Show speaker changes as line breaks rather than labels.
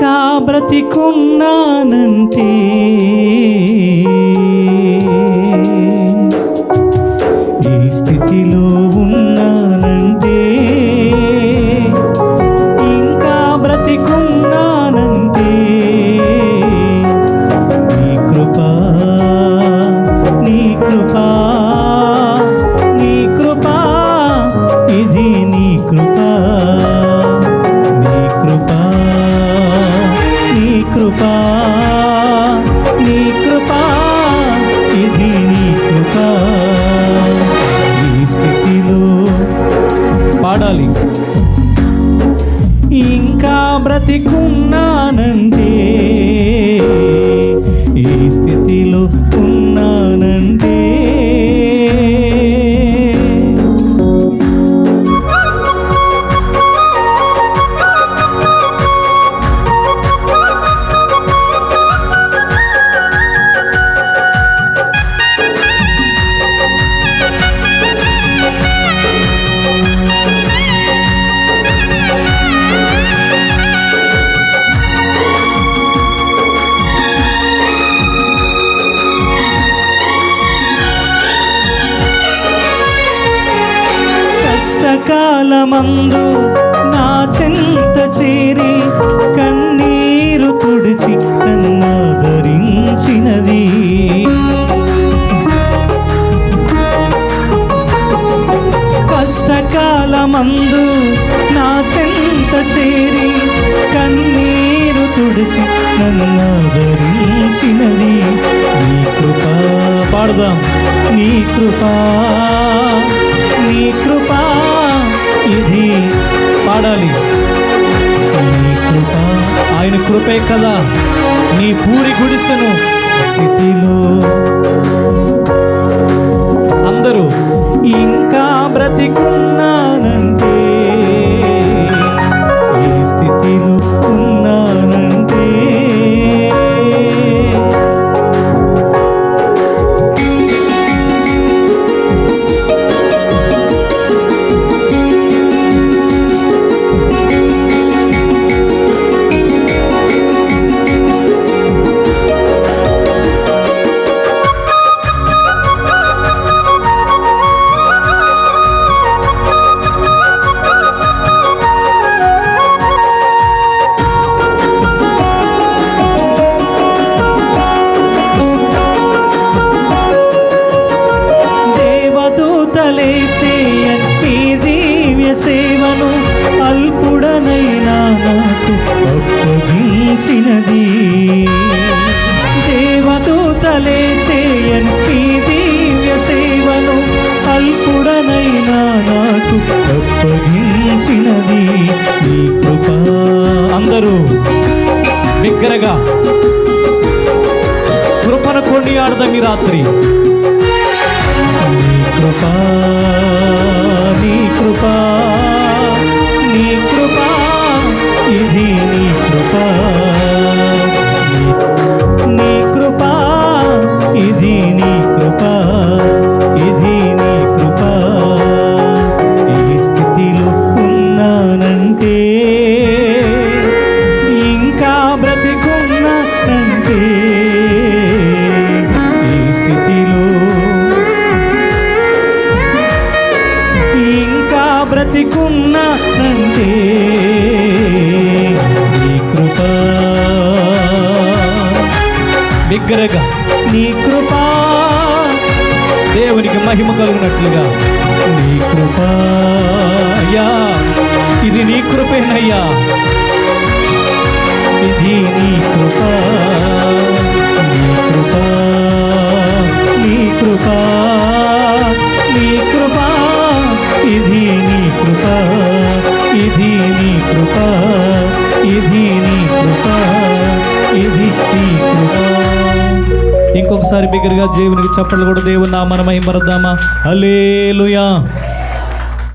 ఇంకా బ్రతికున్నానంటే. ఈ స్థితిలో ఉన్న బ్రతికున్నానంటే కాలమందు నా చింత చేరి కన్నీరు తుడిచి నన్నాదరించినది కష్టకాలమందు నా చింత చేరి కన్నీరు తుడిచి నన్ను ధరించినది. నీ కృప పాడదాం నీ కృపా ఆయన కృపే కదా. నీ పూరి గుడిసెను స్థితిలో దేవదూతలే చేయని దివ్య సేవను అల్పుడనైనా నాకు అప్పగించినది. దేవదూతలే చేయని దివ్య సేవను అల్పుడనైనా నాకు అప్పగించినది. నీ కృప అందరూ బిగ్గరగా కృపను కొనియాడదాం ఈ రాత్రి. బ్రతికున్నానంటే నీ కృప. బిగ్గరగా నీ కృప. దేవునికి మహిమ కలిగినట్లుగా నీ కృప. అయ్యా ఇది నీ కృపేనయ్యా. ఇది నీ కృప. నీ కృప. నీ కృప. ఒకసారి బిగ్గరగా దేవునికి చప్పట్లు కూడా దేవుని నామన మహిమరద్దామా హలేలుయా